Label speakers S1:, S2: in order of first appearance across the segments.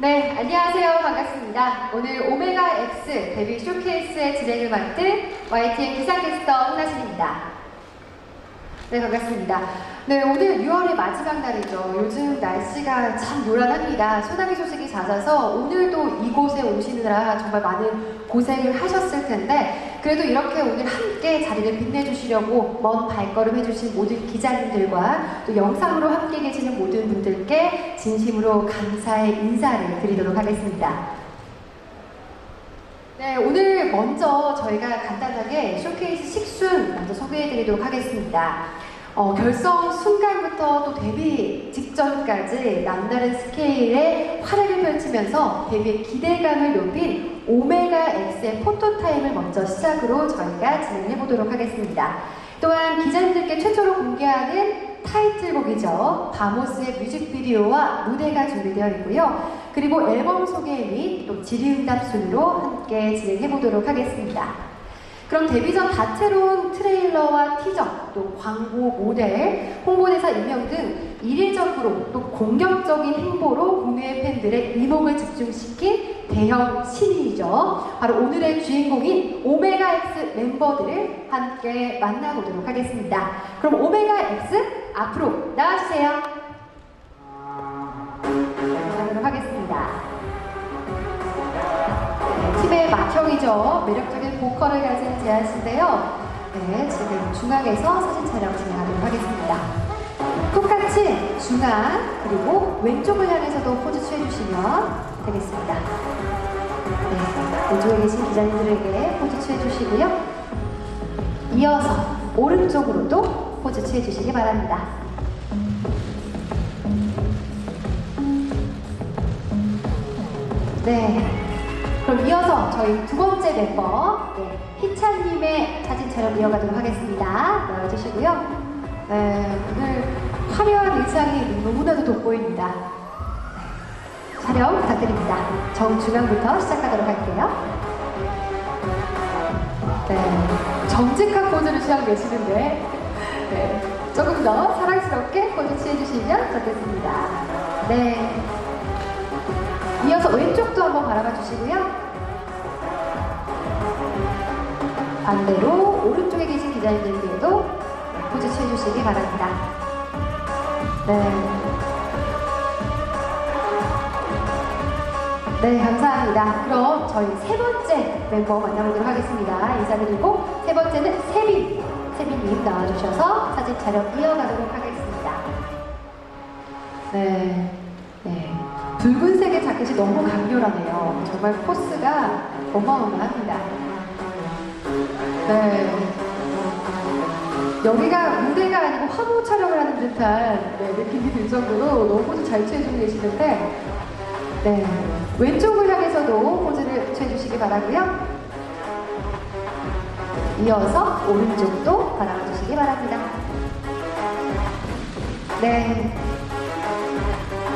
S1: 네, 안녕하세요. 반갑습니다. 오늘 오메가 X 데뷔 쇼케이스의 진행을 맡은 YTN 기상캐스터 홍나진입니다. 네, 반갑습니다. 네, 오늘 6월의 마지막 날이죠. 요즘 날씨가 참 요란합니다. 소나기 소식이 잦아서 오늘도 이곳에 오시느라 정말 많은 고생을 하셨을 텐데, 그래도 이렇게 오늘 함께 자리를 빛내주시려고 먼 발걸음 해주신 모든 기자님들과 또 영상으로 함께 계시는 모든 분들께 진심으로 감사의 인사를 드리도록 하겠습니다. 네, 오늘 먼저 저희가 간단하게 쇼케이스 식순 먼저 소개해드리도록 하겠습니다. 어, 결성 순간부터 또 데뷔 직전까지 남다른 스케일의 활약을 펼치면서 데뷔의 기대감을 높인 오메가 X의 포토타임을 먼저 시작으로 저희가 진행해 보도록 하겠습니다. 또한 기자님들께 최초로 공개하는 타이틀곡이죠. 바모스의 뮤직비디오와 무대가 준비되어 있고요. 그리고 앨범 소개 및 또 질의응답 순으로 함께 진행해 보도록 하겠습니다. 그럼 데뷔 전 다채로운 트레일러와 티저, 또 광고, 모델, 홍보대사 임명 등 일일적으로 또 공격적인 행보로 국내의 팬들의 이목을 집중시킨 대형 신인이죠. 바로 오늘의 주인공인 오메가 X 멤버들을 함께 만나보도록 하겠습니다. 그럼 오메가 X 앞으로 나와주세요. 하도록 하겠습니다. 팀의 맏형이죠. 매력적인 보컬을 가진 재한 씨인데요. 네, 지금 중앙에서 사진 촬영 진행하도록 하겠습니다. 똑같이 중앙 그리고 왼쪽을 향해서도 포즈 취해주시면 되겠습니다. 네, 왼쪽에 계신 기자님들에게 포즈 취해주시고요. 이어서 오른쪽으로도 포즈 취해주시기 바랍니다. 네. 그럼 이어서 저희 두 번째 멤버 네, 희찬님의 사진 촬영 이어가도록 하겠습니다. 나와주시고요. 네, 오늘 화려한 의상이 너무나도 돋보입니다. 네, 촬영 부탁드립니다. 정중앙부터 시작하도록 할게요. 네, 정직한 포즈를 취하고 계시는데 네, 조금 더 사랑스럽게 포즈 취해주시면 좋겠습니다. 네. 이어서 왼쪽도 한번 바라봐 주시고요. 반대로 오른쪽에 계신 기자님들께도 포즈 취해주시기 바랍니다. 네. 네, 감사합니다. 그럼 저희 세 번째 멤버 만나보도록 하겠습니다. 인사드리고 세 번째는 세빈. 세빈님 나와주셔서 사진 촬영 이어가도록 하겠습니다. 네. 네. 붉은색의 자켓이 너무 강렬하네요. 정말 포스가 어마어마합니다. 네. 여기가 무대가 아니고 화보 촬영을 하는 듯한 네, 느낌이 들 정도로 너무 잘 취해주고 계시는데, 네. 왼쪽을 향해서도 포즈를 취해주시기 바라고요. 이어서 오른쪽도 바라봐 주시기 바랍니다. 네.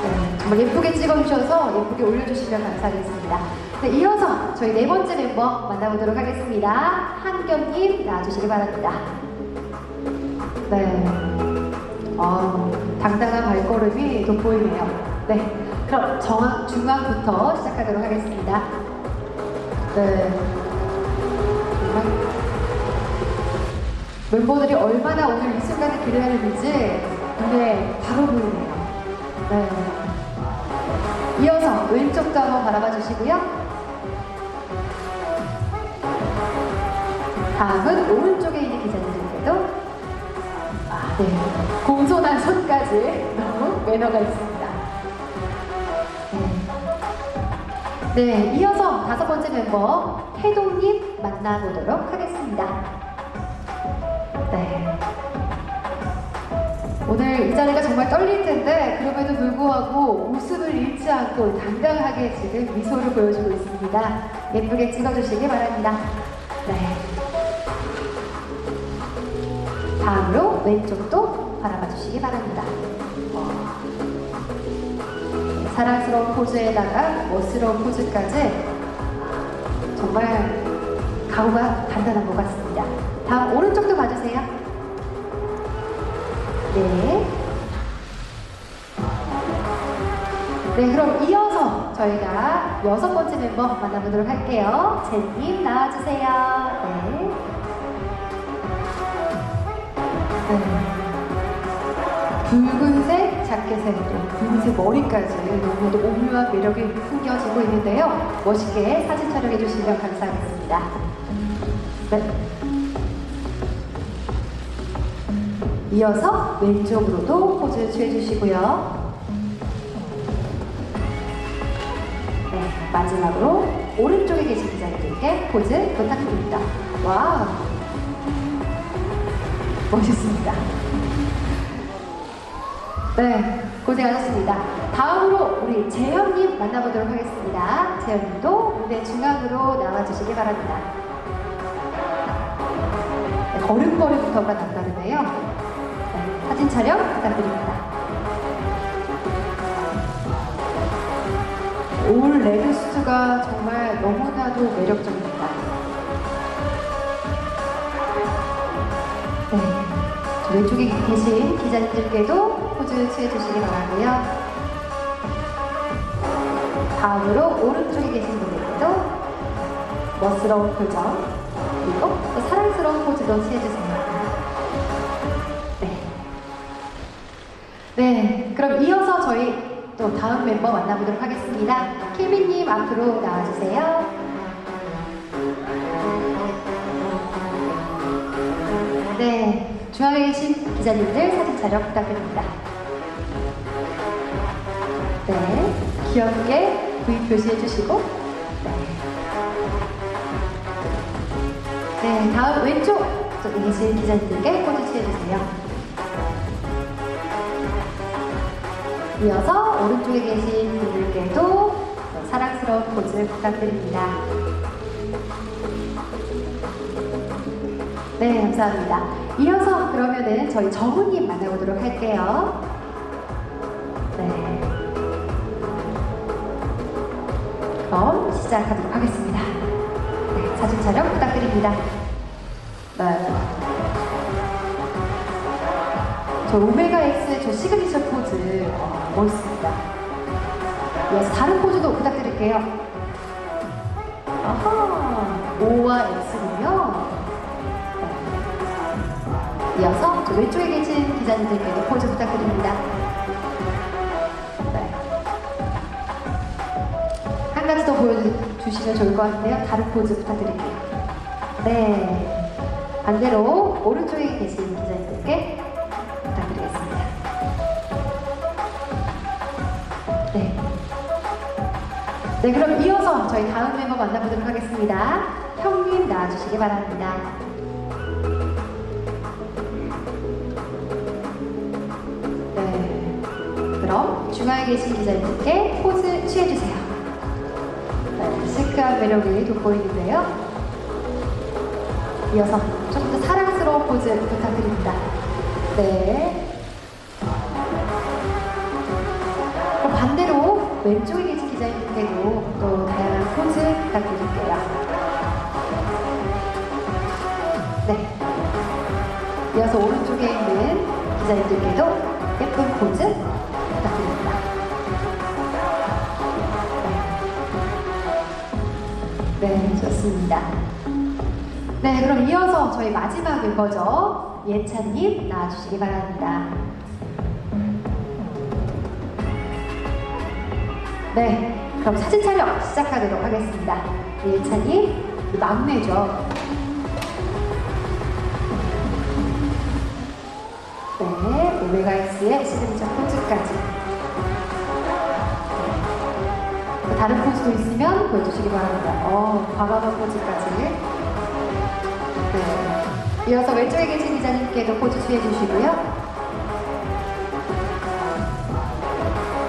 S1: 네, 정말 예쁘게 찍어주셔서 예쁘게 올려주시면 감사하겠습니다. 네, 이어서 저희 네 번째 멤버 만나보도록 하겠습니다. 한겸님 나와주시기 바랍니다. 네. 아, 당당한 발걸음이 돋보이네요. 네. 그럼 정확, 중앙부터 시작하도록 하겠습니다. 네. 멤버들이 얼마나 오늘 이 순간을 기대하는지 눈에 바로 보이네요. 네. 이어서 왼쪽도 한번 바라봐 주시고요. 다음은 오른쪽에 있는 기자님들께도 아, 네. 공손한 손까지 너무 매너가 있습니다. 네. 네, 이어서 다섯 번째 멤버 태동님 만나보도록 하겠습니다. 네. 오늘 이 자리가 정말 떨릴 텐데 그럼에도 불구하고 모습을 잃지 않고 당당하게 지금 미소를 보여주고 있습니다. 예쁘게 찍어주시기 바랍니다. 네. 다음으로 왼쪽도 바라봐 주시기 바랍니다. 네, 사랑스러운 포즈에다가 멋스러운 포즈까지 정말 가오가 단단한 것 같습니다. 다음 오른쪽도 봐주세요. 네. 네, 그럼 이어서 저희 저희가 여섯 번째 멤버 만나보도록 할게요. 제님 나와주세요. 네. 네. 붉은색 자켓에 또 붉은색 머리까지 너무도 오묘한 매력이 풍겨지고 있는데요. 멋있게 사진 촬영해 주시면 감사하겠습니다. 네. 이어서 왼쪽으로도 포즈 취해 주시고요. 네, 마지막으로 오른쪽에 계신 기자님들께 포즈 부탁드립니다. 와우! 멋있습니다. 네, 고생하셨습니다. 다음으로 우리 재현님 만나보도록 하겠습니다. 재현님도 무대 중앙으로 나와주시기 바랍니다. 네, 걸음걸이부터가 남다르네요. 네, 사진 촬영 부탁드립니다. 올 레드 수트가 정말 너무나도 매력적입니다. 네, 저 왼쪽에 계신 기자님들께도 포즈 취해주시기 바라고요. 다음으로 오른쪽에 계신 분들께도 멋스러운 표정 그리고 또 사랑스러운 포즈도 취해주세요. 네. 네, 그럼 이어서 저희 또 다음 멤버 만나보도록 하겠습니다. 케빈님 앞으로 나와주세요. 네, 중앙에 계신 기자님들 사진 촬영 부탁드립니다. 귀엽게 V 표시해 주시고, 네. 네, 다음 왼쪽 쪽에 계신 기자님들께 포즈 취해 주세요. 이어서 오른쪽에 계신 분들께도 사랑스러운 포즈 부탁드립니다. 네, 감사합니다. 이어서 그러면은 저희 정우님 만나보도록 할게요. 네. 그럼 시작하도록 하겠습니다. 네, 사진 촬영 부탁드립니다. 네. 저 오메가 X의 저 시그니처 포즈 어, 멋있습니다. 이어서 다른 포즈도 부탁드릴게요. 아하, O와 X군요. 네. 이어서 저 왼쪽에 계신 기자님들께도 포즈 부탁드립니다. 한 가지 더 보여주시면 좋을 것 같은데요. 다른 포즈 부탁드릴게요. 네. 반대로 오른쪽에 계신 기자님들께 부탁드리겠습니다. 네. 네, 그럼 이어서 저희 다음 멤버 만나보도록 하겠습니다. 형님 나와주시기 바랍니다. 네. 그럼 중앙에 계신 기자님들께 포즈 취해주세요. 네, 시크한 매력이 돋보이는데요. 이어서 좀더 사랑스러운 포즈 부탁드립니다. 네. 반대로 왼쪽에 계신 기자님들께도 또 다양한 포즈 부탁드릴게요. 네. 이어서 오른쪽에 있는 기자님들께도 예쁜 포즈 네, 네, 좋습니다. 네, 그럼 이어서 저희 마지막 멤버죠. 예찬님 나와주시기 바랍니다. 네, 그럼 사진 촬영 시작하도록 하겠습니다. 예찬님, 막내죠. 네, 오메가엑스의 시그니처 포즈까지. 다른 포즈도 있으면 보여주시기 바랍니다. 어, 과감한 포즈까지. 네. 이어서 왼쪽에 계신 기자님께도 포즈 취해 주시고요.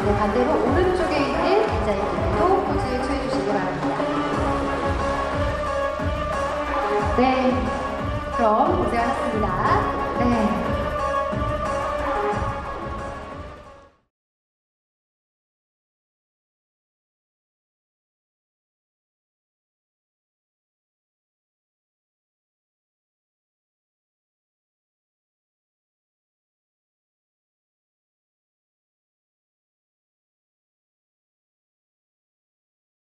S1: 네, 반대로 오른쪽에 있는 기자님께도 포즈 취해 주시기 바랍니다. 네, 그럼 고생하셨습니다.